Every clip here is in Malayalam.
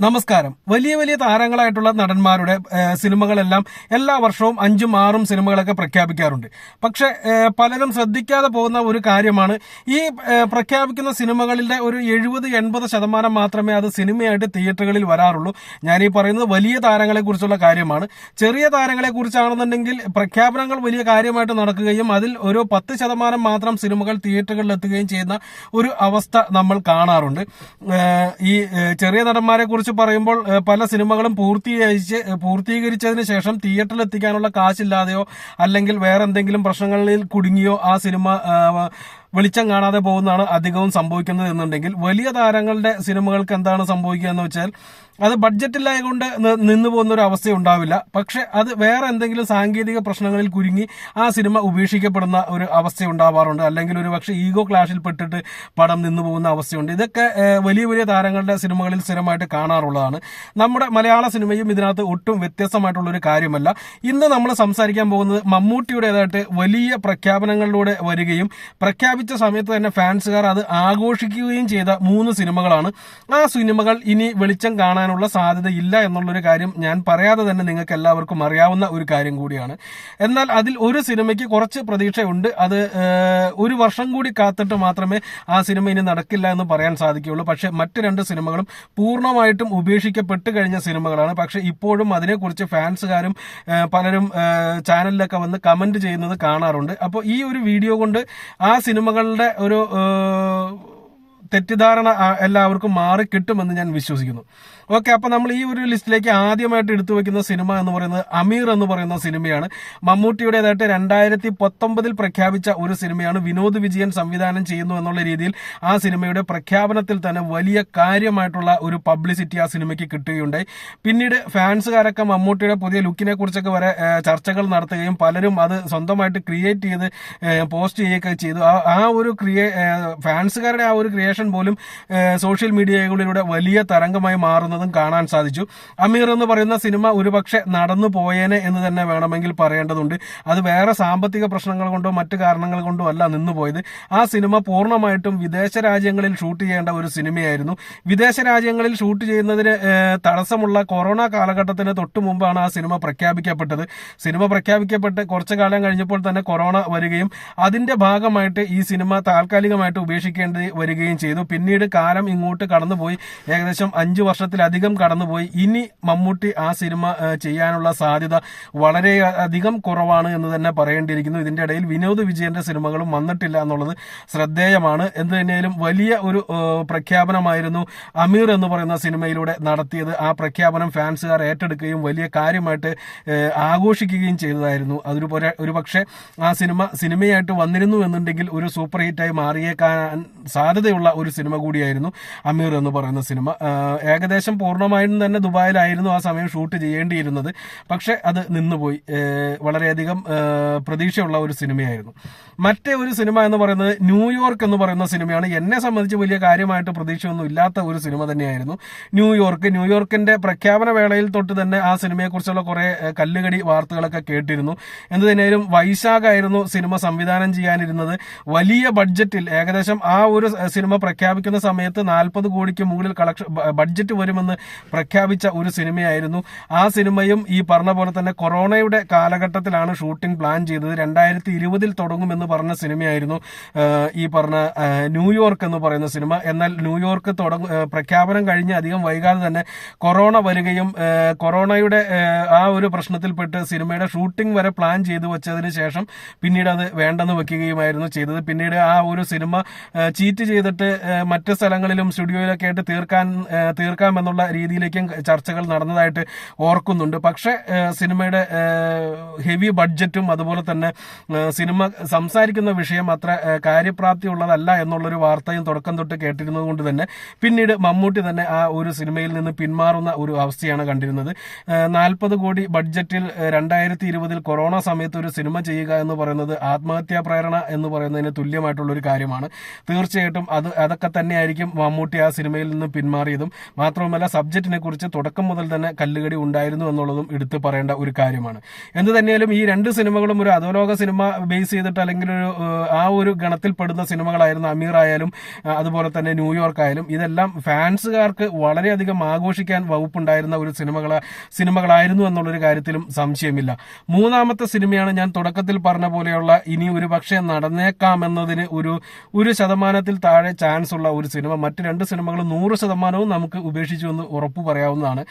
നമസ്കാരം. വലിയ വലിയ താരങ്ങളായിട്ടുള്ള നടന്മാരുടെ സിനിമകളെല്ലാം എല്ലാ വർഷവും അഞ്ചും ആറും സിനിമകളൊക്കെ പ്രഖ്യാപിക്കാറുണ്ട്. പക്ഷെ പലരും ശ്രദ്ധിക്കാതെ പോകുന്ന ഒരു കാര്യമാണ് ഈ പ്രഖ്യാപിക്കുന്ന സിനിമകളിലെ ഒരു എഴുപത് എൺപത് ശതമാനം മാത്രമേ അത് സിനിമയായിട്ട് തിയേറ്ററുകളിൽ വരാറുള്ളൂ. ഞാനീ പറയുന്നത് വലിയ താരങ്ങളെ കുറിച്ചുള്ള കാര്യമാണ്. ചെറിയ താരങ്ങളെ കുറിച്ചാണെന്നുണ്ടെങ്കിൽ പ്രഖ്യാപനങ്ങൾ വലിയ കാര്യമായിട്ട് നടക്കുകയും അതിൽ ഒരു പത്ത് ശതമാനം മാത്രം സിനിമകൾ തിയേറ്ററുകളിൽ എത്തുകയും ചെയ്യുന്ന ഒരു അവസ്ഥ നമ്മൾ കാണാറുണ്ട്. ഈ ചെറിയ നടന്മാരെ കുറിച്ച് പറയുമ്പോൾ പല സിനിമകളും പൂർത്തീകരിച്ച് പൂർത്തീകരിച്ചതിന് ശേഷം തിയേറ്ററിൽ എത്തിക്കാനുള്ള കാശില്ലാതെയോ അല്ലെങ്കിൽ വേറെ എന്തെങ്കിലും പ്രശ്നങ്ങളിൽ കുടുങ്ങിയോ ആ സിനിമ വെളിച്ചം കാണാതെ പോകുന്നതാണ് അധികവും സംഭവിക്കുന്നത് എന്നുണ്ടെങ്കിൽ വലിയ താരങ്ങളുടെ സിനിമകൾക്ക് എന്താണ് സംഭവിക്കുക എന്ന് വെച്ചാൽ അത് ബഡ്ജറ്റില്ലായ കൊണ്ട് നിന്നു പോകുന്ന ഒരു അവസ്ഥ ഉണ്ടാവില്ല. പക്ഷെ അത് വേറെ എന്തെങ്കിലും സാങ്കേതിക പ്രശ്നങ്ങളിൽ കുരുങ്ങി ആ സിനിമ ഉപേക്ഷിക്കപ്പെടുന്ന ഒരു അവസ്ഥ ഉണ്ടാവാറുണ്ട്. അല്ലെങ്കിൽ ഒരു പക്ഷേ ഈഗോ ക്ലാഷിൽ പെട്ടിട്ട് പടം നിന്നു പോകുന്ന അവസ്ഥയുണ്ട്. ഇതൊക്കെ വലിയ വലിയ താരങ്ങളുടെ സിനിമകളിൽ സ്ഥിരമായിട്ട് കാണാറുള്ളതാണ്. നമ്മുടെ മലയാള സിനിമയും ഇതിനകത്ത് ഒട്ടും വ്യത്യസ്തമായിട്ടുള്ള ഒരു കാര്യമല്ല. ഇന്ന് നമ്മൾ സംസാരിക്കാൻ പോകുന്നത് മമ്മൂട്ടിയുടേതായിട്ട് വലിയ പ്രഖ്യാപനങ്ങളിലൂടെ വരികയും പ്രഖ്യാപിച്ച സമയത്ത് തന്നെ ഫാൻസുകാർ അത് ആഘോഷിക്കുകയും ചെയ്ത മൂന്ന് സിനിമകളാണ്. ആ സിനിമകൾ ഇനി വെളിച്ചം കാണാനുള്ള സാധ്യതയില്ല എന്നുള്ളൊരു കാര്യം ഞാൻ പറയാതെ തന്നെ നിങ്ങൾക്ക് എല്ലാവർക്കും അറിയാവുന്ന ഒരു കാര്യം കൂടിയാണ്. എന്നാൽ അതിൽ ഒരു സിനിമയ്ക്ക് കുറച്ച് പ്രതീക്ഷയുണ്ട്. അത് ഒരു വർഷം കൂടി കാത്തിട്ട് മാത്രമേ ആ സിനിമ ഇനി നടക്കില്ല എന്ന് പറയാൻ സാധിക്കുകയുള്ളൂ. പക്ഷെ മറ്റ് രണ്ട് സിനിമകളും പൂർണമായിട്ടും ഉപേക്ഷിക്കപ്പെട്ട് കഴിഞ്ഞ സിനിമകളാണ്. പക്ഷെ ഇപ്പോഴും അതിനെക്കുറിച്ച് ഫാൻസുകാരും പലരും ചാനലിലൊക്കെ വന്ന് കമന്റ് ചെയ്യുന്നത് കാണാറുണ്ട്. അപ്പോൾ ഈ ഒരു വീഡിയോ കൊണ്ട് ആ സിനിമകളുടെ ഒരു തെറ്റിദ്ധാരണ എല്ലാവർക്കും മാറി കിട്ടുമെന്ന് ഞാൻ വിശ്വസിക്കുന്നു. ഓക്കെ അപ്പൊ നമ്മൾ ഈ ഒരു ലിസ്റ്റിലേക്ക് ആദ്യമായിട്ട് എടുത്തു വെക്കുന്ന സിനിമ എന്ന് പറയുന്നത് അമീർ എന്ന് പറയുന്ന സിനിമയാണ്. മമ്മൂട്ടിയുടേതായിട്ട് രണ്ടായിരത്തി പത്തൊമ്പതിൽ പ്രഖ്യാപിച്ച ഒരു സിനിമയാണ്. വിനോദ് വിജയൻ സംവിധാനം ചെയ്യുന്നു എന്നുള്ള രീതിയിൽ ആ സിനിമയുടെ പ്രഖ്യാപനത്തിൽ തന്നെ വലിയ കാര്യമായിട്ടുള്ള ഒരു പബ്ലിസിറ്റി ആ സിനിമയ്ക്ക് കിട്ടുകയുണ്ടായി. പിന്നീട് ഫാൻസുകാരൊക്കെ മമ്മൂട്ടിയുടെ പുതിയ ലുക്കിനെ കുറിച്ചൊക്കെ വരെ ചർച്ചകൾ നടത്തുകയും പലരും അത് സ്വന്തമായിട്ട് ക്രിയേറ്റ് ചെയ്ത് പോസ്റ്റ് ചെയ്യുകയൊക്കെ ചെയ്തു. ആ- ഒരു ക്രിയേ ഫാൻസുകാരുടെ ആ ഒരു ക്രിയേഷൻ പോലും സോഷ്യൽ മീഡിയകളിലൂടെ വലിയ തരംഗമായി മാറുന്നതും കാണാൻ സാധിച്ചു. അമീർ എന്ന് പറയുന്ന സിനിമ ഒരുപക്ഷെ നടന്നു പോയേനെ എന്ന് തന്നെ വേണമെങ്കിൽ പറയേണ്ടതുണ്ട്. അത് വേറെ സാമ്പത്തിക പ്രശ്നങ്ങൾ കൊണ്ടോ മറ്റു കാരണങ്ങൾ കൊണ്ടോ അല്ല നിന്നുപോയത് ആ സിനിമ പൂർണമായിട്ടും വിദേശ രാജ്യങ്ങളിൽ ഷൂട്ട് ചെയ്യേണ്ട ഒരു സിനിമയായിരുന്നു. വിദേശ രാജ്യങ്ങളിൽ ഷൂട്ട് ചെയ്യുന്നതിന് തടസ്സമുള്ള കൊറോണ കാലഘട്ടത്തിന് തൊട്ടു മുമ്പാണ് ആ സിനിമ പ്രഖ്യാപിക്കപ്പെട്ടത്. സിനിമ പ്രഖ്യാപിക്കപ്പെട്ട് കുറച്ചു കാലം കഴിഞ്ഞപ്പോൾ തന്നെ കൊറോണ വരികയും അതിന്റെ ഭാഗമായിട്ട് ഈ സിനിമ താൽക്കാലികമായിട്ട് ഉപേക്ഷിക്കേണ്ടി വരികയും ചെയ്തു. പിന്നീട് കാലം ഇങ്ങോട്ട് കടന്നുപോയി. ഏകദേശം അഞ്ചു വർഷത്തിലധികം കടന്നുപോയി. ഇനി മമ്മൂട്ടി ആ സിനിമ ചെയ്യാനുള്ള സാധ്യത വളരെ അധികം കുറവാണ് എന്ന് തന്നെ പറയേണ്ടിയിരിക്കുന്നു. ഇതിന്റെ ഇടയിൽ വിനോദ് വിജയന്റെ സിനിമകളും വന്നിട്ടില്ല എന്നുള്ളത് ശ്രദ്ധേയമാണ്. എന്ത് തന്നെയാലും വലിയ ഒരു പ്രഖ്യാപനമായിരുന്നു അമീർ എന്ന് പറയുന്ന സിനിമയിലൂടെ നടത്തിയത്. ആ പ്രഖ്യാപനം ഫാൻസുകാർ ഏറ്റെടുക്കുകയും വലിയ കാര്യമായിട്ട് ആഘോഷിക്കുകയും ചെയ്തതായിരുന്നു. അതൊരു ഒരു പക്ഷേ ആ സിനിമ സിനിമയായിട്ട് വന്നിരുന്നു എന്നുണ്ടെങ്കിൽ ഒരു സൂപ്പർ ഹിറ്റായി മാറിയേക്കാൻ സാധ്യതയുള്ള ഒരു സിനിമ കൂടിയായിരുന്നു അമീർ എന്ന് പറയുന്ന സിനിമ. ഏകദേശം പൂർണമായും തന്നെ ദുബായിലായിരുന്നു ആ സമയം ഷൂട്ട് ചെയ്യേണ്ടിയിരുന്നത്. പക്ഷെ അത് നിന്നുപോയി. വളരെയധികം പ്രതീക്ഷയുള്ള ഒരു സിനിമയായിരുന്നു. മറ്റേ ഒരു സിനിമ എന്ന് പറയുന്നത് ന്യൂയോർക്ക് എന്ന് പറയുന്ന സിനിമയാണ്. എന്നെ സംബന്ധിച്ച് വലിയ കാര്യമായിട്ട് പ്രതീക്ഷയൊന്നും ഇല്ലാത്ത ഒരു സിനിമ തന്നെയായിരുന്നു. ന്യൂയോർക്ക് ന്യൂയോർക്കിന്റെ പ്രഖ്യാപന വേളയിൽ തൊട്ട് തന്നെ ആ സിനിമയെക്കുറിച്ചുള്ള കുറെ കല്ലുകടി വാർത്തകളൊക്കെ കേട്ടിരുന്നു. എന്ത് തന്നെയാലും വൈശാഖായിരുന്നു സിനിമ സംവിധാനം ചെയ്യാനിരുന്നത്. വലിയ ബഡ്ജറ്റിൽ ഏകദേശം ആ ഒരു സിനിമ പ്രഖ്യാപിക്കുന്ന സമയത്ത് നാൽപ്പത് കോടിക്ക് മുകളിൽ കളക്ഷൻ ബഡ്ജറ്റ് വരുമെന്ന് പ്രഖ്യാപിച്ച ഒരു സിനിമയായിരുന്നു. ആ സിനിമയും ഈ പറഞ്ഞ പോലെ തന്നെ കൊറോണയുടെ കാലഘട്ടത്തിലാണ് ഷൂട്ടിംഗ് പ്ലാൻ ചെയ്തത്. രണ്ടായിരത്തി ഇരുപതിൽ തുടങ്ങുമെന്ന് പറഞ്ഞ സിനിമയായിരുന്നു ഈ പറഞ്ഞ ന്യൂയോർക്ക് എന്ന് പറയുന്ന സിനിമ. എന്നാൽ ന്യൂയോർക്ക് പ്രഖ്യാപനം കഴിഞ്ഞ് അധികം വൈകാതെ തന്നെ കൊറോണ വരികയും കൊറോണയുടെ ആ, ഒരു പ്രശ്നത്തിൽപ്പെട്ട് സിനിമയുടെ ഷൂട്ടിംഗ് വരെ പ്ലാൻ ചെയ്തു വെച്ചതിന് ശേഷം പിന്നീട് അത് വേണ്ടെന്ന് വെക്കുകയുമായിരുന്നു ചെയ്തത്. പിന്നീട് ആ ഒരു സിനിമ ചീറ്റ് ചെയ്തിട്ട് മറ്റ് സ്ഥലങ്ങളിലും സ്റ്റുഡിയോയിലൊക്കെ ആയിട്ട് തീർക്കാൻ തീർക്കാം എന്നുള്ള രീതിയിലേക്കും ചർച്ചകൾ നടന്നതായിട്ട് ഓർക്കുന്നുണ്ട്. പക്ഷെ സിനിമയുടെ ഹെവി ബഡ്ജറ്റും അതുപോലെ തന്നെ സിനിമ സംസാരിക്കുന്ന വിഷയം അത്ര കാര്യപ്രാപ്തി ഉള്ളതല്ല എന്നുള്ളൊരു വാർത്തയും തുടക്കം തൊട്ട് കേട്ടിരുന്നത് കൊണ്ട് തന്നെ പിന്നീട് മമ്മൂട്ടി തന്നെ ആ ഒരു സിനിമയിൽ നിന്ന് പിന്മാറുന്ന ഒരു അവസ്ഥയാണ് കണ്ടിരുന്നത്. നാൽപ്പത് കോടി ബഡ്ജറ്റിൽ രണ്ടായിരത്തി ഇരുപതിൽ കൊറോണ സമയത്ത് ഒരു സിനിമ ചെയ്യുക എന്ന് പറയുന്നത് ആത്മഹത്യാ പ്രേരണ എന്ന് പറയുന്നതിന് തുല്യമായിട്ടുള്ള ഒരു കാര്യമാണ്. തീർച്ചയായിട്ടും അത് അതൊക്കെ തന്നെയായിരിക്കും മമ്മൂട്ടി ആ സിനിമയിൽ നിന്ന് പിന്മാറിയതും. മാത്രവുമല്ല സബ്ജക്റ്റിനെ കുറിച്ച് തുടക്കം മുതൽ തന്നെ കല്ലുകടി ഉണ്ടായിരുന്നു എന്നുള്ളതും എടുത്തു പറയേണ്ട ഒരു കാര്യമാണ്. എന്ത് തന്നെയാലും ഈ രണ്ട് സിനിമകളും ഒരു അധോലോക സിനിമ ബേസ് ചെയ്തിട്ട് അല്ലെങ്കിൽ ഒരു ആ ഒരു ഗണത്തിൽപ്പെടുന്ന സിനിമകളായിരുന്നു അമീർ ആയാലും അതുപോലെ തന്നെ ന്യൂയോർക്ക് ആയാലും ഇതെല്ലാം ഫാൻസുകാർക്ക് വളരെയധികം ആഘോഷിക്കാൻ വകുപ്പുണ്ടായിരുന്ന ഒരു സിനിമകൾ സിനിമകളായിരുന്നു എന്നുള്ളൊരു കാര്യത്തിലും സംശയമില്ല. മൂന്നാമത്തെ സിനിമയാണ് ഞാൻ തുടക്കത്തിൽ പറഞ്ഞ പോലെയുള്ള ഇനി ഒരു പക്ഷേ നടന്നേക്കാമെന്നതിന് ഒരു ഒരു ശതമാനത്തിൽ താഴെ ചാൻസ് ഉള്ള ഒരു സിനിമ മറ്റ് രണ്ട് സിനിമകൾ നൂറ് ശതമാനവും നമുക്ക് ഉപേക്ഷിച്ചു എന്ന് ഉറപ്പു പറയാവുന്നതാണ്.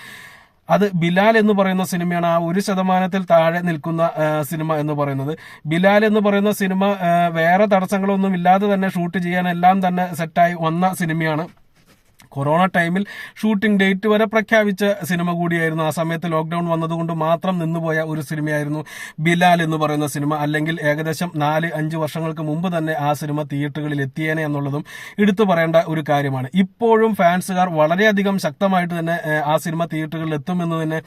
അത് ബിലാൽ എന്ന് പറയുന്ന സിനിമയാണ് ആ ഒരു ശതമാനത്തിൽ താഴെ നിൽക്കുന്ന സിനിമ എന്ന് പറയുന്നത്. ബിലാൽ എന്ന് പറയുന്ന സിനിമ വേറെ തടസ്സങ്ങളൊന്നും ഇല്ലാതെ തന്നെ ഷൂട്ട് ചെയ്യാൻ എല്ലാം തന്നെ സെറ്റായി വന്ന സിനിമയാണ് കൊറോണ ടൈമിൽ ഷൂട്ടിംഗ് ഡേറ്റ് വരെ പ്രഖ്യാപിച്ച സിനിമ കൂടിയായിരുന്നു. ആ സമയത്ത് ലോക്ക്ഡൌൺ വന്നതുകൊണ്ട് മാത്രം നിന്നുപോയ ഒരു സിനിമയായിരുന്നു ബിലാൽ എന്ന് പറയുന്ന സിനിമ. അല്ലെങ്കിൽ ഏകദേശം നാല് അഞ്ച് വർഷങ്ങൾക്ക് മുമ്പ് തന്നെ ആ സിനിമ തിയേറ്ററുകളിൽ എത്തിയേനെ എന്നുള്ളതും എടുത്തു പറയേണ്ട ഒരു കാര്യമാണ്. ഇപ്പോഴും ഫാൻസുകാർ വളരെയധികം ശക്തമായിട്ട് തന്നെ ആ സിനിമ തിയേറ്ററുകളിൽ എത്തുമെന്ന് തന്നെ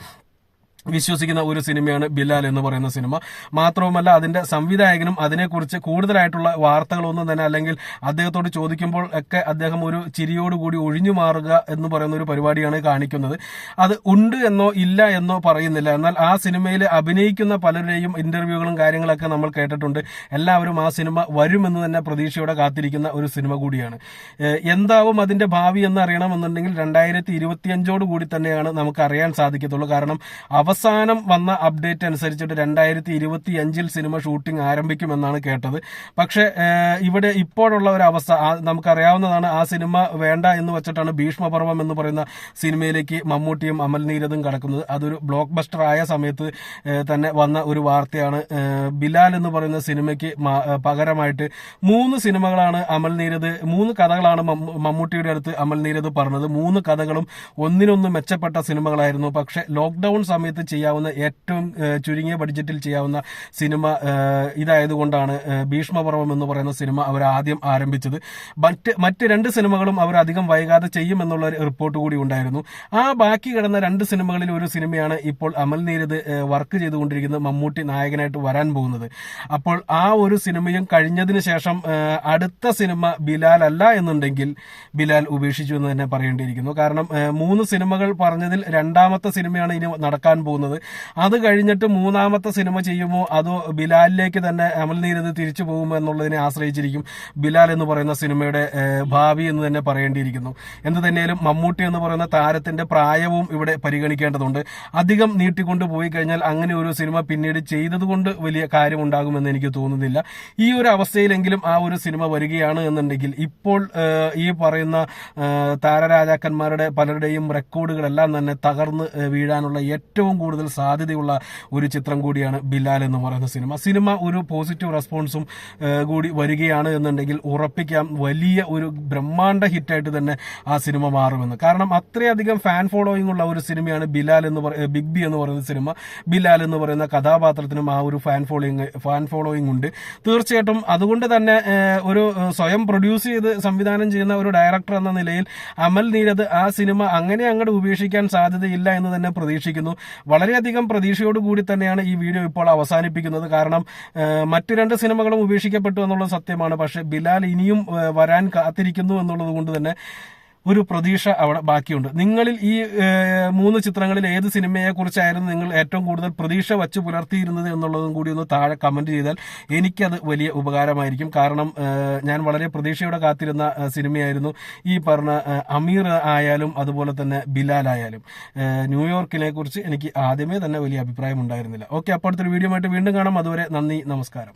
വിശ്വസിക്കുന്ന ഒരു സിനിമയാണ് ബിലാൽ എന്ന് പറയുന്ന സിനിമ. മാത്രവുമല്ല അതിന്റെ സംവിധായകനും അതിനെക്കുറിച്ച് കൂടുതലായിട്ടുള്ള വാർത്തകളൊന്നും തന്നെ അല്ലെങ്കിൽ അദ്ദേഹത്തോട് ചോദിക്കുമ്പോൾ ഒക്കെ അദ്ദേഹം ഒരു ചിരിയോടുകൂടി ഒഴിഞ്ഞു മാറുക എന്ന് പറയുന്ന ഒരു പരിപാടിയാണ് കാണിക്കുന്നത്. അത് ഉണ്ട് എന്നോ ഇല്ല എന്നോ പറയുന്നില്ല. എന്നാൽ ആ സിനിമയിൽ അഭിനയിക്കുന്ന പലരുടെയും ഇന്റർവ്യൂകളും കാര്യങ്ങളൊക്കെ നമ്മൾ കേട്ടിട്ടുണ്ട്. എല്ലാവരും ആ സിനിമ വരുമെന്ന് തന്നെ പ്രതീക്ഷയോടെ കാത്തിരിക്കുന്ന ഒരു സിനിമ കൂടിയാണ്. എന്താവും അതിന്റെ ഭാവി എന്ന് അറിയണമെന്നുണ്ടെങ്കിൽ രണ്ടായിരത്തി ഇരുപത്തിയഞ്ചോട് കൂടി തന്നെയാണ് നമുക്ക് അറിയാൻ സാധിക്കത്തുള്ളൂ. കാരണം അവസാനം വന്ന അപ്ഡേറ്റ് അനുസരിച്ചിട്ട് രണ്ടായിരത്തി ഇരുപത്തി അഞ്ചിൽ സിനിമ ഷൂട്ടിംഗ് ആരംഭിക്കുമെന്നാണ് കേട്ടത്. പക്ഷെ ഇവിടെ ഇപ്പോഴുള്ള ഒരു അവസ്ഥ നമുക്കറിയാവുന്നതാണ് ആ സിനിമ വേണ്ട എന്ന് വെച്ചിട്ടാണ് ഭീഷ്മപർവം എന്ന് പറയുന്ന സിനിമയിലേക്ക് മമ്മൂട്ടിയും അമൽ നീരദും കടക്കുന്നത്. അതൊരു ബ്ലോക്ക് ബസ്റ്റർ ആയ സമയത്ത് തന്നെ വന്ന ഒരു വാർത്തയാണ്. ബിലാൽ എന്ന് പറയുന്ന സിനിമയ്ക്ക് പകരമായിട്ട് മൂന്ന് സിനിമകളാണ് അമൽ നീരദ് മൂന്ന് കഥകളാണ് മമ്മൂട്ടിയുടെ അടുത്ത് അമൽ നീരദ് പറഞ്ഞത്. മൂന്ന് കഥകളും ഒന്നിനൊന്ന് മെച്ചപ്പെട്ട സിനിമകളായിരുന്നു. പക്ഷെ ലോക്ക്ഡൌൺ സമയത്ത് ചെയ്യാവുന്ന ഏറ്റവും ചുരുങ്ങിയ ബഡ്ജറ്റിൽ ചെയ്യാവുന്ന സിനിമ ഇതായതുകൊണ്ടാണ് ഭീഷ്മപർവം എന്ന് പറയുന്ന സിനിമ അവർ ആദ്യം ആരംഭിച്ചത്. മറ്റ് മറ്റ് രണ്ട് സിനിമകളും അവർ അധികം വൈകാതെ ചെയ്യുമെന്നുള്ള റിപ്പോർട്ട് കൂടി ഉണ്ടായിരുന്നു. ആ ബാക്കി കിടന്ന രണ്ട് സിനിമകളിൽ ഒരു സിനിമയാണ് ഇപ്പോൾ അമൽ നീരത് വർക്ക് ചെയ്തുകൊണ്ടിരിക്കുന്ന മമ്മൂട്ടി നായകനായിട്ട് വരാൻ പോകുന്നത്. അപ്പോൾ ആ ഒരു സിനിമയും കഴിഞ്ഞതിന് ശേഷം അടുത്ത സിനിമ ബിലാൽ അല്ല എന്നുണ്ടെങ്കിൽ ബിലാൽ ഉപേക്ഷിച്ചു എന്ന് തന്നെ പറയേണ്ടിയിരിക്കുന്നു. കാരണം മൂന്ന് സിനിമകൾ പറഞ്ഞതിൽ രണ്ടാമത്തെ സിനിമയാണ് ഇനി നടക്കാൻ അത് കഴിഞ്ഞിട്ട് മൂന്നാമത്തെ സിനിമ ചെയ്യുമോ? അതോ ബിലാലിലേക്ക് തന്നെ അമൽ നീരത് തിരിച്ചു പോകുമോ എന്നുള്ളതിനെ ആശ്രയിച്ചിരിക്കും ബിലാൽ എന്ന് പറയുന്ന സിനിമയുടെ ഭാവി എന്ന് തന്നെ പറയേണ്ടിയിരിക്കുന്നു. എന്ത് തന്നെയാലും മമ്മൂട്ടി എന്ന് പറയുന്ന താരത്തിന്റെ പ്രായവും ഇവിടെ പരിഗണിക്കേണ്ടതുണ്ട്. അധികം നീട്ടിക്കൊണ്ട് പോയി കഴിഞ്ഞാൽ അങ്ങനെ ഒരു സിനിമ പിന്നീട് ചെയ്തതുകൊണ്ട് വലിയ കാര്യമുണ്ടാകുമെന്ന് എനിക്ക് തോന്നുന്നില്ല. ഈ ഒരു അവസ്ഥയിലെങ്കിലും ആ ഒരു സിനിമ വരികയാണ് എന്നുണ്ടെങ്കിൽ ഇപ്പോൾ ഈ പറയുന്ന താരരാജാക്കന്മാരുടെ പലരുടെയും റെക്കോർഡുകളെല്ലാം തന്നെ തകർന്ന് വീഴാനുള്ള ഏറ്റവും കൂടുതൽ സാധ്യതയുള്ള ഒരു ചിത്രം കൂടിയാണ് ബിലാൽ എന്ന് പറയുന്ന സിനിമ. സിനിമ ഒരു പോസിറ്റീവ് റെസ്പോൺസും കൂടി വരികയാണ് എന്നുണ്ടെങ്കിൽ ഉറപ്പിക്കാം. വലിയ ഒരു ബ്രഹ്മാണ്ഡ ഹിറ്റായിട്ട് തന്നെ ആ സിനിമ മാറുമെന്ന്. കാരണം അത്രയധികം ഫാൻ ഫോളോയിങ് ഉള്ള ഒരു സിനിമയാണ് ബിലാൽ എന്ന് പറയുന്ന ബിഗ് ബി എന്ന് പറയുന്ന സിനിമ. ബിലാൽ എന്ന് പറയുന്ന കഥാപാത്രത്തിനും ആ ഒരു ഫാൻ ഫോളോയിങ് ഫാൻ ഫോളോയിങ് ഉണ്ട്. തീർച്ചയായിട്ടും അതുകൊണ്ട് തന്നെ ഒരു സ്വയം പ്രൊഡ്യൂസ് ചെയ്ത് സംവിധാനം ചെയ്യുന്ന ഒരു ഡയറക്ടർ എന്ന നിലയിൽ അമൽ നീരദ് ആ സിനിമ അങ്ങനെ അങ്ങോട്ട് ഉപേക്ഷിക്കാൻ സാധ്യതയില്ല എന്ന് തന്നെ പ്രതീക്ഷിക്കുന്നു. വളരെയധികം പ്രതീക്ഷയോടുകൂടി തന്നെയാണ് ഈ വീഡിയോ ഇപ്പോൾ അവസാനിപ്പിക്കുന്നത്. കാരണം മറ്റു രണ്ട് സിനിമകളും ഉപേക്ഷിക്കപ്പെട്ടു എന്നുള്ളത് സത്യമാണ്. പക്ഷേ ബിലാൽ ഇനിയും വരാൻ കാത്തിരിക്കുന്നു എന്നുള്ളത് കൊണ്ട് തന്നെ ഒരു പ്രതീക്ഷ അവിടെ ബാക്കിയുണ്ട്. നിങ്ങളിൽ ഈ മൂന്ന് ചിത്രങ്ങളിൽ ഏത് സിനിമയെ കുറിച്ചായിരുന്നു നിങ്ങൾ ഏറ്റവും കൂടുതൽ പ്രതീക്ഷ വച്ച് പുലർത്തിയിരുന്നത് എന്നുള്ളതും കൂടി ഒന്ന് താഴെ കമന്റ് ചെയ്താൽ എനിക്കത് വലിയ ഉപകാരമായിരിക്കും. കാരണം ഞാൻ വളരെ പ്രതീക്ഷയോടെ കാത്തിരുന്ന സിനിമയായിരുന്നു ഈ പറഞ്ഞ അമീർ ആയാലും അതുപോലെ തന്നെ ബിലാൽ ആയാലും. ന്യൂയോർക്കിനെ കുറിച്ച് എനിക്ക് ആദ്യമേ തന്നെ വലിയ അഭിപ്രായം ഉണ്ടായിരുന്നില്ല. ഓക്കെ അപ്പോൾ അടുത്തൊരു വീഡിയോ ആയിട്ട് വീണ്ടും കാണാം. അതുവരെ നന്ദി നമസ്കാരം.